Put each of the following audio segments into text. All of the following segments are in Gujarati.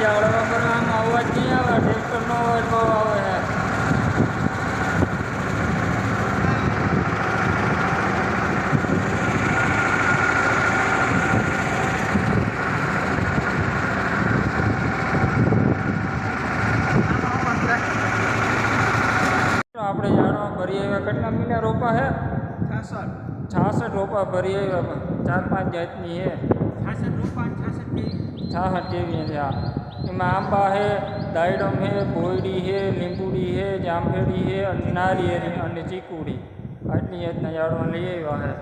ઝાડવા કરવામાં અવાજ નહીં આવે ટ્રેક્ટરનો અવાજ બહુ આવે છે આપણે ઝાડવા ભરી આવ્યા કેટલા મહિના રોપા છે છાસઠ છાસઠ રોપા ભરી આવ્યા ચાર પાંચ જાતની છે છાસઠ રૂપિયા છાસઠ કેવી છાસઠ જેવી છે આ એમાં આંબા છે દાયડમ છે ભોયડી છે લીંબુડી છે જામફેડી છે અને નારિયેળી અને ચીકુડી આટલી જાતના ઝાડવા લઈ આવ્યા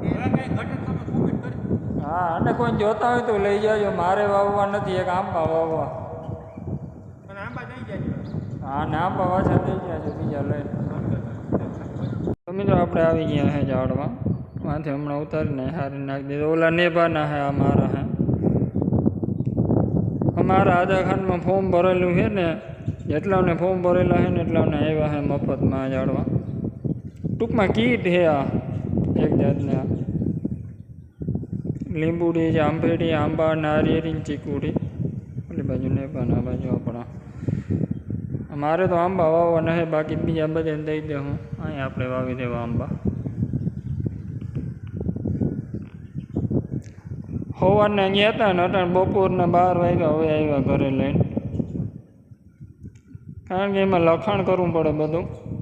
છે હવે કઈ ઘટે તો તમે કોમેન્ટ કરજો હા અને કોઈ જોતા હોય તો લઈ જાજો મારે વાવવા નથી એક આંબા વાવવા અને આંબા દઈ જાય હા ને આંબા પાછા લઈ જાજો બીજા લઈને તો મિત્રો આપણે આવી ગયા છે ઝાડમાં માથે હમણાં ઉતારીને હારી નાખી દીધું ઓલા નેભાના છે આ મારા હે અમારા આધાખાંડમાં ફોર્મ ભરેલું છે ને, જેટલાને ફોર્મ ભરેલા છે ને એટલાને આવ્યા છે મફતમાં જાળવા ટૂંકમાં કીટ છે આ, એક જાતને આ. લીંબુડી આંભેડી આંબા, નારિયેરી ચીકુડી. ઓલી બાજુ ને પણ આ બાજુ આપણા. મારે તો આંબા વાવવા નહીં બાકી બીજા બધાને દઈ દે હું. અહીં આપણે વાવી દેવા આંબા. સવારના અહીંયા હતા ને અટાણ બપોરના બાર વાગ્યા હવે આવ્યા ઘરે લઈને. કારણ કે એમાં લખાણ કરવું પડે બધું.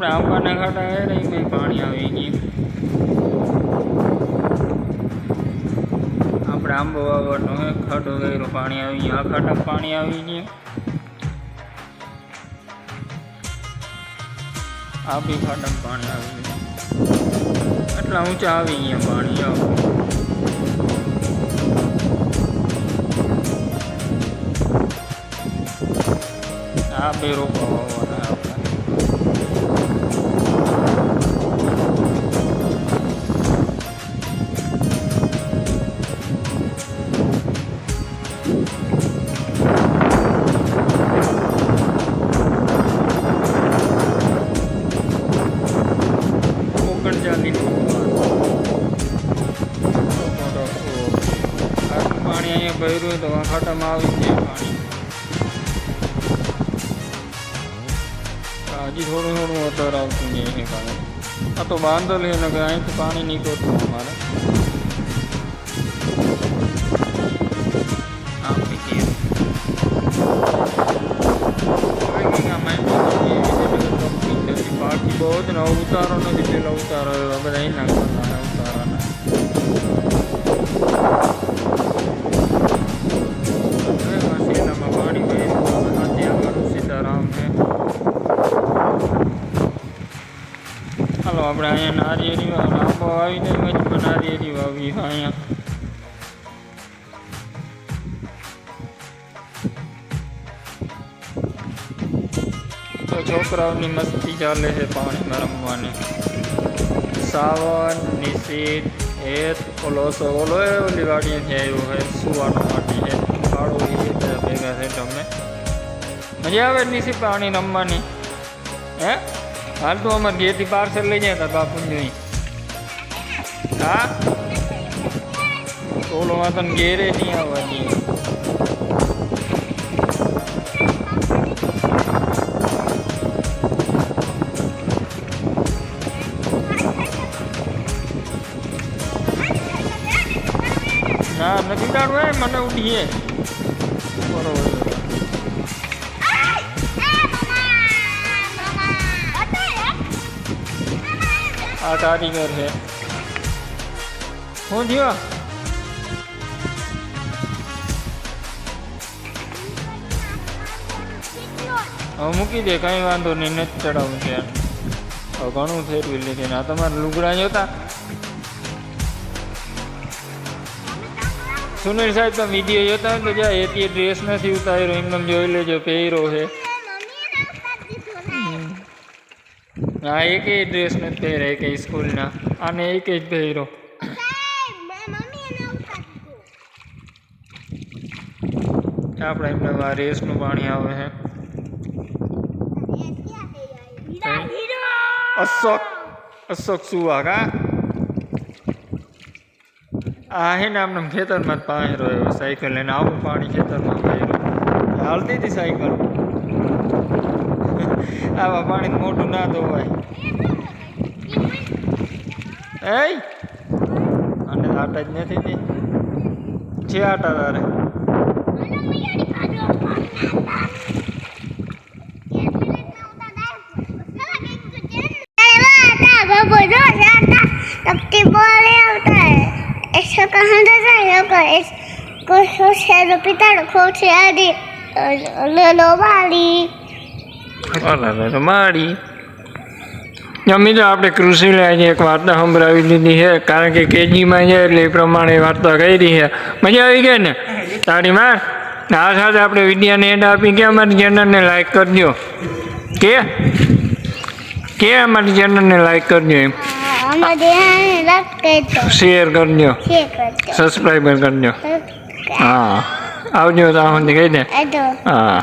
આપણે આંબાના ખાટા આવ્યા એમાં પાણી આવી ગયું આપણે આંબો વાવવાનો હે, ખાડો ગયેલો પાણી આવી ગયું આ ખાટામાં પાણી આવી ગયું આ બી ખાટામાં પાણી આવી ગયું એટલા ઊંચા આવી ગયા પાણી આવું આ બે રોપા વાવવાના. ભર્યું તો વાંખાટામાં આવી જાય પાણી. હજી થોડું થોડું વધારે આવતું જાય એને કારણે. આ તો બાંધલ એને કે અહીંથી પાણી નીકળતું અમારે. બહુ જ નવો ઉતારો નથી, પેલો ઉતારો બધા અહીં નાખવાના. આપણે અહીંયા નારિયેળી આંબો આવીને મજમાં નારિયેળી વાવી અહીંયા તો છોકરાઓની મસ્તી ચાલે છે પાણીમાં રમવાની સાવન નિશિત હેત ઓલો સો ઓલો એ ઓલી વાડીએથી આવ્યો છે સુવાનો માટી છે કાળો એ બધા ભેગા છે તમે મજા આવે નિશી પાણી રમવાની હે હાલ તો અમારે ઘેરથી પાર્સલ લઈ જાય તાર બાપુ જોઈ હા ઓલો માં તને ઘેરે નહીં આવવાની ના નથી કાઢવું એ મને ઉઠીએ આ કારીગર છે શું થયો હવે મૂકી દે કંઈ વાંધો નહીં નથી ચડાવવું છે હવે ઘણું ફેરવી લીધે આ તમારે લુગડા જોતા સુનિલ સાહેબ તો વીડિયો જોતા તો જાય એથી ડ્રેસ નથી ઉતાર્યો એમને જોઈ લેજો પહેર્યો છે હા એક ડ્રેસ નથી પહેર્યા એક સ્કૂલના આને એક જ પહેર્યો આપણે એમને આ રેસનું પાણી આવે છે અશોક અશોક સુવા કા આ હે ને આમને ખેતરમાં જ પાણી રહ્યો સાયકલ લઈને આવું પાણી ખેતરમાં પાણી હાલતી હતી સાયકલ આવા પાણી મોટું ના ધોવાય એ અને આટા જ નથી તે છે આટા તારે तब बोले होता है इसको कहाँ जाता है होगा इसको सोचे तो पिता रखो से आदि लो लो वाली માળી મિત્રો આપણે કૃષિને આજે એક વાર્તા સંભળાવી દીધી છે કારણ કે કેજીમાં છે એટલે એ પ્રમાણે વાર્તા કરી છે. મજા આવી ગઈ ને? તારી માં? આ સાથે આપણે વિડીયાને એડ આપી કે અમારી ચેનલને લાઈક કરજો. કે? કે અમારી ચેનલને લાઈક કરજો એમ. શેર કરજો. સબસ્ક્રાઈબર કરજો. હા. આવજો તો આમ કહી દે. હા.